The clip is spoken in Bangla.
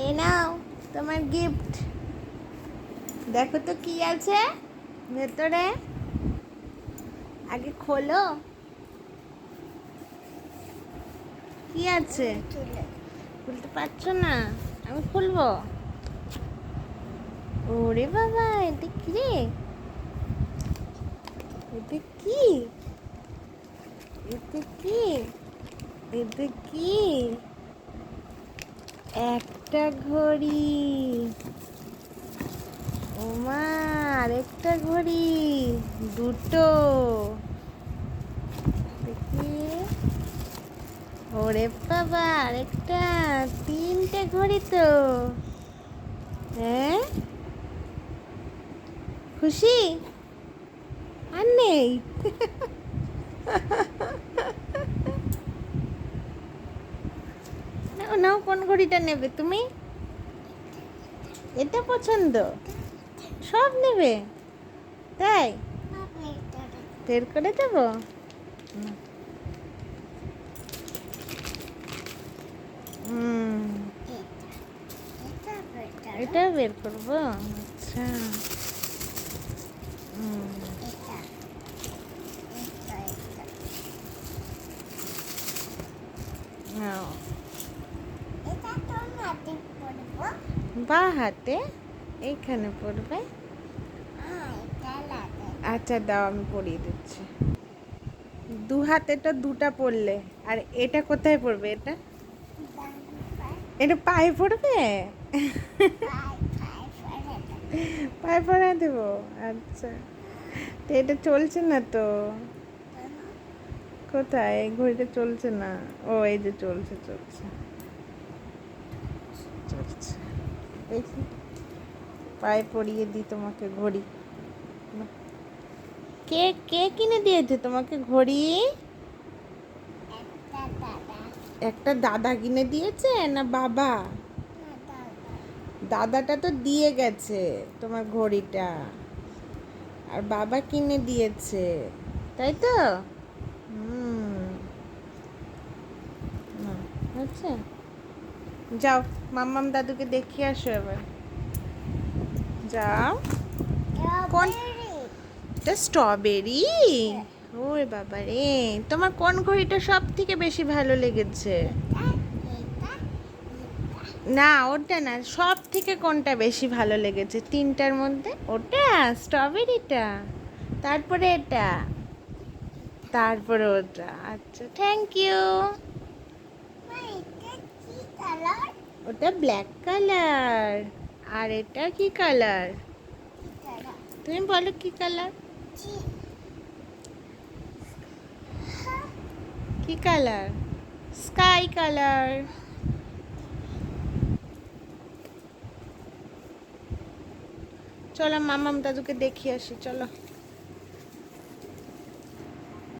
এ নাও তোমার গিফট দেখো তো কি আছে ভেতরে। আগে খোলো। কি আছে? খুলতে পারছ না? আমি খুলবো। ওরে বাবা, এটা কি রে? এটা কি? এটা কি? এটা কি? একটা ঘড়ি। ওমা, আরেকটা ঘড়ি, দুটো। ওরে বাবা, আরেকটা, তিনটে ঘড়ি তো। হ্যাঁ? খুশি? আর নেই। নাও কোন ঘড়িটা নেবে তুমি? এটা পছন্দ। সব নেবে? তাই? বের করে দেবো? এটা বের করব? আচ্ছা। হুম নাও বা হাতে এইখানে পড়বে। আচ্ছা দাও, আমি পরিয়ে দিচ্ছি। দু হাতেটা দুটা পড়লে, আর এটা কোথায় পড়বে এটা? এটা পায়ে পড়বে? পায়ে পড়ায় দেবো? আচ্ছা। তো এটা চলছে না তো? কোথায়? ঘড়িটা চলছে না। ও, এই যে চলছে চলছে। দেখি। পায়ে পরিয়ে দিই তোমাকে ঘড়ি। কে কে কিনে দিয়েছে তোমাকে ঘড়ি? একটা দাদা। কিনে দিয়েছে না বাবা? দাদাটা তো দিয়ে গেছে তোমার ঘড়িটা। আর বাবা কিনে দিয়েছে তাই তো? হুম। আচ্ছা যাও, মাম্মাম দাদুকে দেখিয়ে আসো এবার। যাও। কোন এটা স্ট্রবেরি ওরে বাবা রে, তোমার কোন ঘড়িটা সব থেকে বেশি ভালো লেগেছে? না ওটা না সব থেকে কোনটা বেশি ভালো লেগেছে? তিনটার মধ্যে? ওটা স্ট্রবেরিটা তারপরে এটা। তারপরে ওটা। আচ্ছা থ্যাংক ইউ ওটা ব্ল্যাক কালার আর এটা কি কালার তুমি বলো কি কালার কি কালার স্কাই কালার চলো মামাম দাদুকে দেখিয়ে আসি, চলো।